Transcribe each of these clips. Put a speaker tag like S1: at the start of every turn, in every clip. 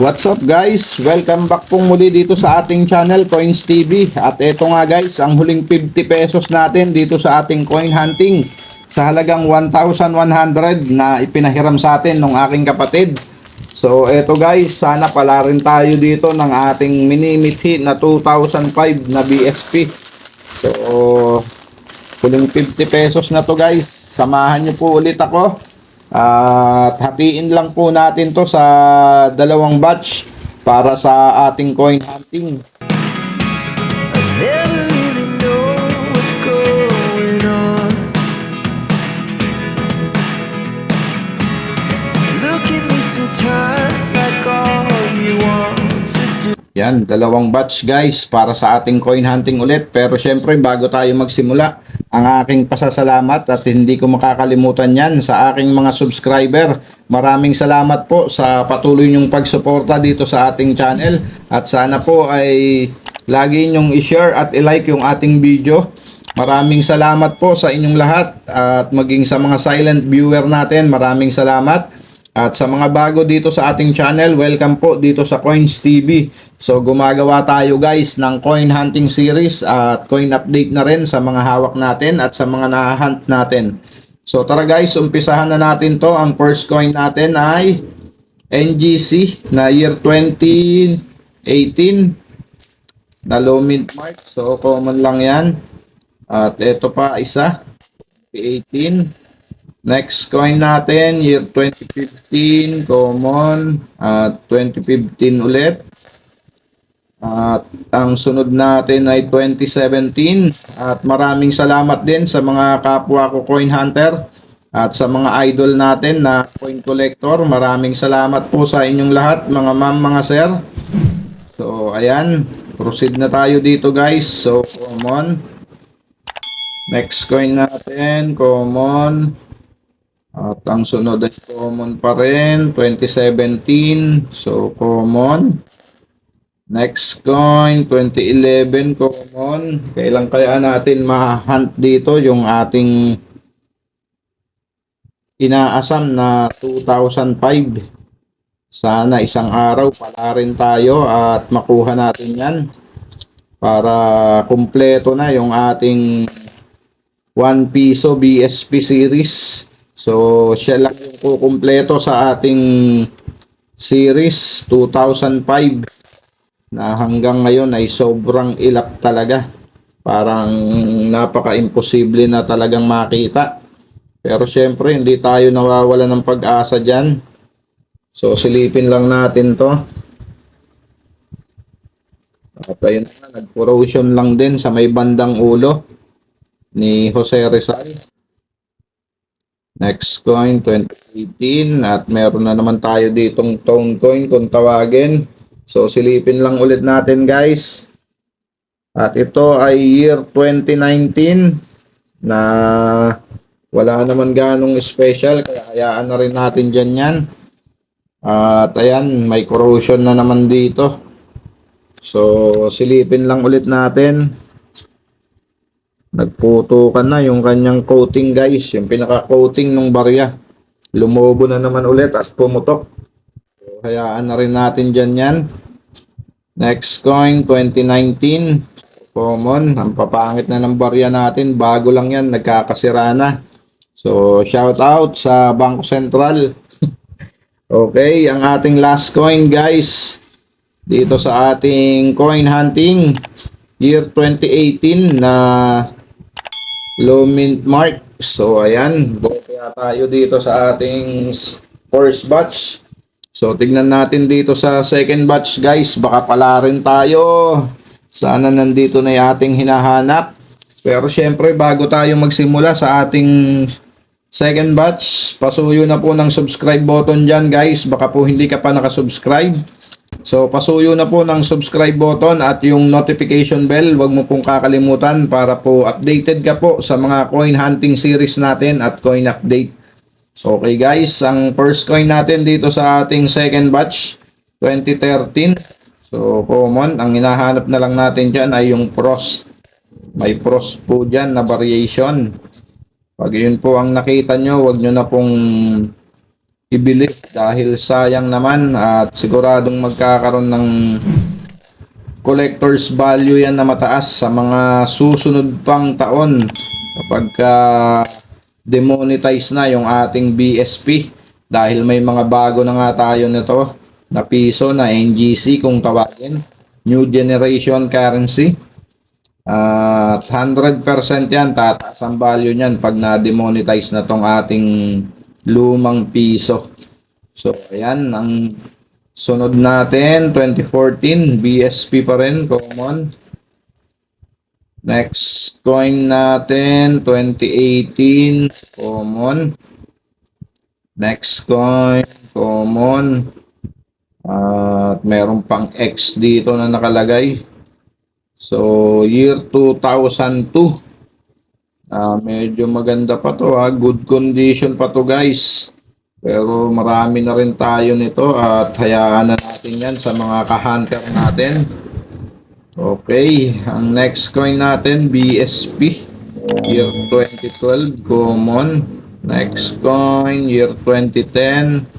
S1: What's up guys? Welcome back pong muli dito sa ating channel Coins TV. At eto nga guys, ang huling 50 pesos natin dito sa ating coin hunting sa halagang 1,100 na ipinahiram sa atin ng aking kapatid. So eto guys, sana pala rin tayo dito ng ating minimithi na 2005 na BSP. So huling 50 pesos na to guys. Samahan niyo po ulit ako. At hatiin lang po natin to sa dalawang batch para sa ating coin hunting. Yan, dalawang batch guys para sa ating coin hunting ulit. Pero syempre bago tayo magsimula, ang aking pasasalamat at hindi ko makakalimutan yan sa aking mga subscriber. Maraming salamat po sa patuloy niyong pagsuporta dito sa ating channel. At sana po ay lagi niyong i-share at i-like yung ating video. Maraming salamat po sa inyong lahat at maging sa mga silent viewer natin. Maraming salamat. At sa mga bago dito sa ating channel, welcome po dito sa Coins TV. So gumagawa tayo guys ng coin hunting series at coin update na rin sa mga hawak natin at sa mga nahunt natin. So tara guys, umpisahan na natin to. Ang first coin natin ay NGC na year 2018 na low mid mark. So common lang yan. At ito pa isa, 2018. Next coin natin, year 2015, common, at 2015 ulit. At ang sunod natin ay 2017. At maraming salamat din sa mga kapwa ko coin hunter at sa mga idol natin na coin collector. Maraming salamat po sa inyong lahat, mga ma'am, mga sir. So, ayan. Proceed na tayo dito, guys. So, common. Next coin natin, common. At ang sunod ay common pa rin, 2017. So, common. Next coin, 2011 common. Kailan kaya natin ma-hunt dito yung ating inaasam na 2005. Sana isang araw pala rin tayo at makuha natin yan para kumpleto na yung ating 1 piso BSP series. So, siya lang yung kukumpleto sa ating series 2005 na hanggang ngayon ay sobrang ilap talaga. Parang napaka-imposible na talagang makita. Pero syempre, hindi tayo nawawala ng pag-asa dyan. So, silipin lang natin to. At ayun na, nag-corrosion lang din sa may bandang ulo ni Jose Rizal. Next coin, 2018. At meron na naman tayo ditong tone coin kung tawagin. So, silipin lang ulit natin guys. At ito ay year 2019 na wala naman ganong special. Kaya hayaan na rin natin dyan yan. At ayan, may corrosion na naman dito. So, silipin lang ulit natin. Nagputukan na yung kanyang coating guys. Yung pinaka-coating ng barya. Lumobo na naman ulit at pumutok. So, hayaan na rin natin dyan yan. Next coin, 2019. Common. Ang papangit na ng barya natin. Bago lang yan. Nagkakasira na. So, shout out sa Bangko Sentral. okay, ang ating last coin guys. Dito sa ating coin hunting. Year 2018 na low mint mark. So, ayan. Kaya tayo dito sa ating first batch. So, tignan natin dito sa second batch, guys. Baka pala rin tayo. Sana nandito na yung ating hinahanap. Pero syempre, bago tayo magsimula sa ating second batch, pasuyo na po ng subscribe button dyan, guys. Baka po hindi ka pa nakasubscribe. So, pasuyo na po ng subscribe button at yung notification bell. Huwag mo pong kakalimutan para po updated ka po sa mga coin hunting series natin at coin update. Okay guys, ang first coin natin dito sa ating second batch, 2013. So, common. Ang hinahanap na lang natin dyan ay yung frost. May frost po dyan na variation. Pag yun po ang nakita nyo, wag nyo na pong ibili dahil sayang naman at siguradong magkakaroon ng collector's value yan na mataas sa mga susunod pang taon kapag ka demonetize na yung ating BSP dahil may mga bago na nga tayo nito na piso na NGC kung tawagin. New generation currency. At 100% yan tataas ang value niyan pag na-demonetize na tong ating lumang piso so ayan ang sunod natin 2014 BSP pa rin common Next coin natin, 2018, common. Next coin, common. At meron pang X dito na nakalagay. So, year 2002. Ah, medyo maganda pa to ha. Good condition pa to guys. Pero marami na rin tayo nito at hayaan na natin yan sa mga ka-hunter natin. Okay, ang next coin natin, BSP. Year 2012, common. Next coin, year 2010.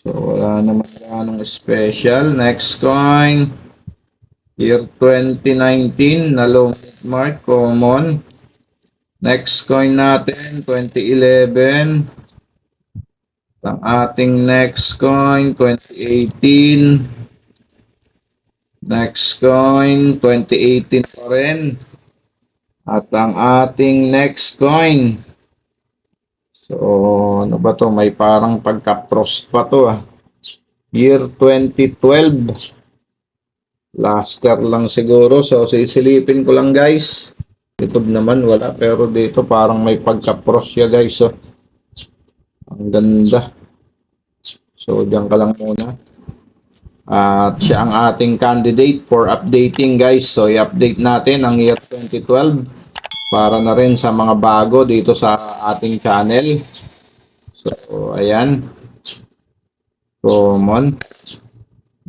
S1: So, wala naman ganong special. Next coin, year 2019, na low mark, common. Next coin natin, 2011. Ang ating next coin, 2018. Next coin, 2018 pa rin. At ang ating next coin. So, ano ba to? May parang pagka-frost pa to ah. Year 2012. Last year lang siguro. So, sisilipin ko lang guys. Likod naman wala. Pero dito parang may pagka-frost siya guys. So, ang ganda. So, diyan ka lang muna. At siya ang ating candidate for updating guys. So i-update natin ang year 2012 para na rin sa mga bago dito sa ating channel. So ayan. Common.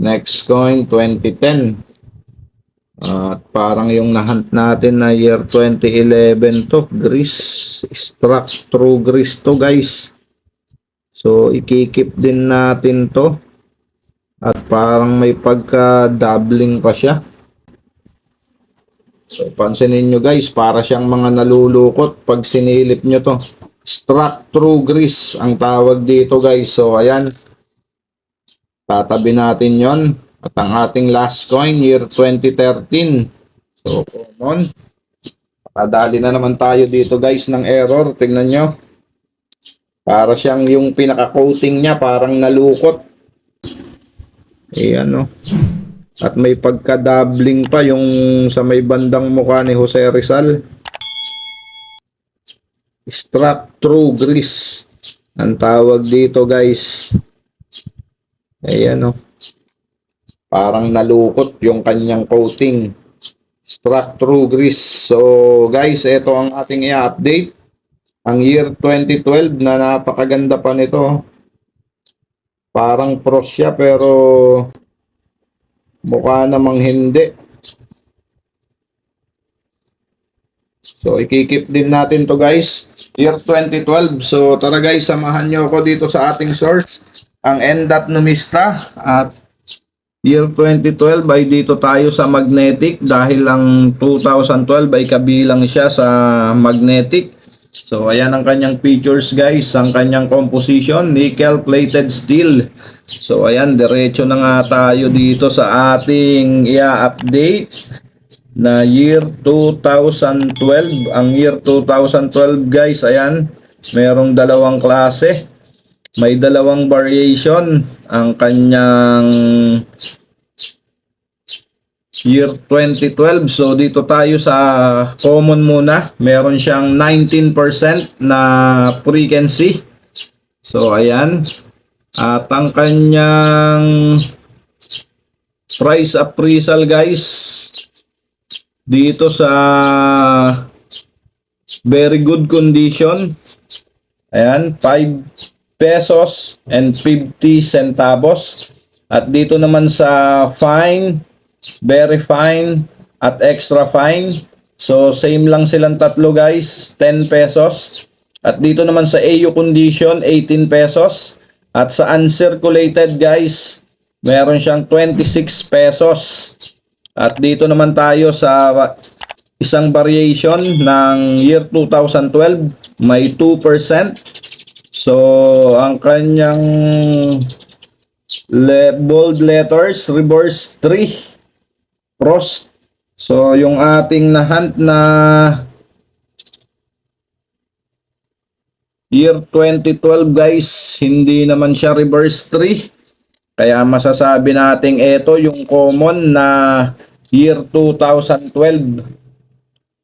S1: Next coin 2010. At parang yung nahunt natin na year 2011 to. Greece. Struck through Greece to guys. So ikikip din natin to. At parang may pagka-doubling pa siya. So, pansinin nyo guys, para siyang mga nalulukot pag sinilip nyo to. Struck through grease ang tawag dito guys. So, ayan. Tatabi natin yon At ang ating last coin, year 2013. So, common. Kadali na naman tayo dito guys ng error. Tingnan nyo. Para siyang yung pinaka-coating niya, parang nalukot. Ayan, no. At may pagka-doubling pa yung sa may bandang mukha ni Jose Rizal. Struck through grease. Ang tawag dito, guys. Ayan, no. Parang nalukot yung kanyang coating. Struck through grease. So, guys, ito ang ating i-update. Ang year 2012 na napakaganda pa nito. Parang pros siya pero mukha namang hindi. So, ikikip din natin to guys. Year 2012. So, tara guys, samahan nyo ako dito sa ating source. Ang Endat Numista. At year 2012 ay dito tayo sa magnetic dahil ang 2012 ay kabilang siya sa magnetic. So, ayan ang kanyang features guys. Ang kanyang composition, nickel plated steel. So, ayan, diretso na nga tayo dito sa ating i-update na year 2012. Ang year 2012 guys, ayan, merong dalawang klase. May dalawang variation. Ang kanyang year 2012. So dito tayo sa common muna. Meron siyang 19% na frequency. So ayan. At ang kanyang price appraisal guys dito sa very good condition. Ayan, 5 pesos and 50 centavos. At dito naman sa fine very fine at extra fine. So same lang silang tatlo guys, 10 pesos. At dito naman sa AU condition, 18 pesos. At sa uncirculated guys, meron siyang 26 pesos. At dito naman tayo sa isang variation ng year 2012, may 2%. So, ang kanyang le- bold letters, reverse 3, frost. So, yung ating nahunt na year 2012 guys, hindi naman siya reverse 3. Kaya masasabi nating ito yung common na year 2012.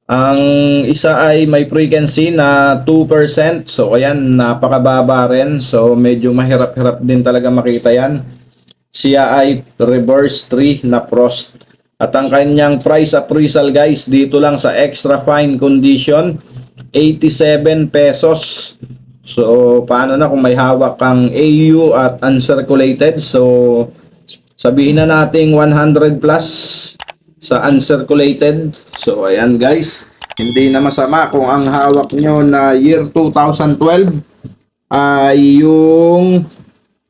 S1: Ang isa ay may frequency na 2%. So ayan, napakababa rin. So medyo mahirap-hirap din talaga makita yan. Siya ay reverse 3 na frost. At ang kanyang price appraisal guys, dito lang sa extra fine condition, 87 pesos. So, paano na kung may hawak kang AU at uncirculated? So, sabihin na nating 100 plus sa uncirculated. So, ayan guys. Hindi na masama kung ang hawak nyo na year 2012 ay yung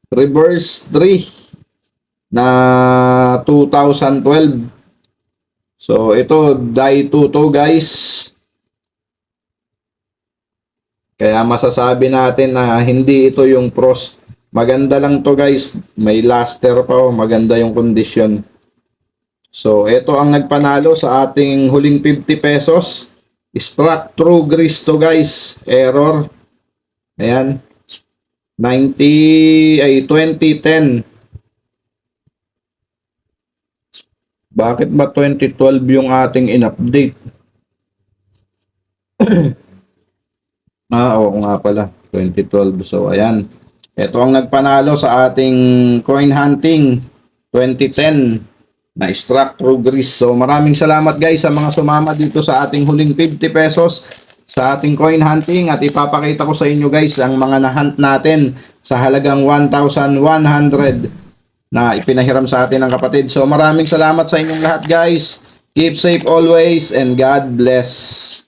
S1: reverse 3 na 2012. So, ito, die 2 to guys. Kaya masasabi natin na hindi ito yung pros. Maganda lang to guys. May luster pa oh. Maganda yung kondisyon. So, ito ang nagpanalo sa ating huling 50 pesos. Struck through grease to guys. Error. Ayan. 90 ay 2010. Bakit ba 2012 yung ating in-update? Ah, oo nga pala. 2012. So, ayan. Ito ang nagpanalo sa ating coin hunting 2010 na struck through grease. So, maraming salamat guys sa mga sumama dito sa ating huling 50 pesos sa ating coin hunting at ipapakita ko sa inyo guys ang mga nahunt natin sa halagang 1,100 na ipinahiram sa atin ng kapatid. So, maraming salamat sa inyong lahat guys. Keep safe always and God bless.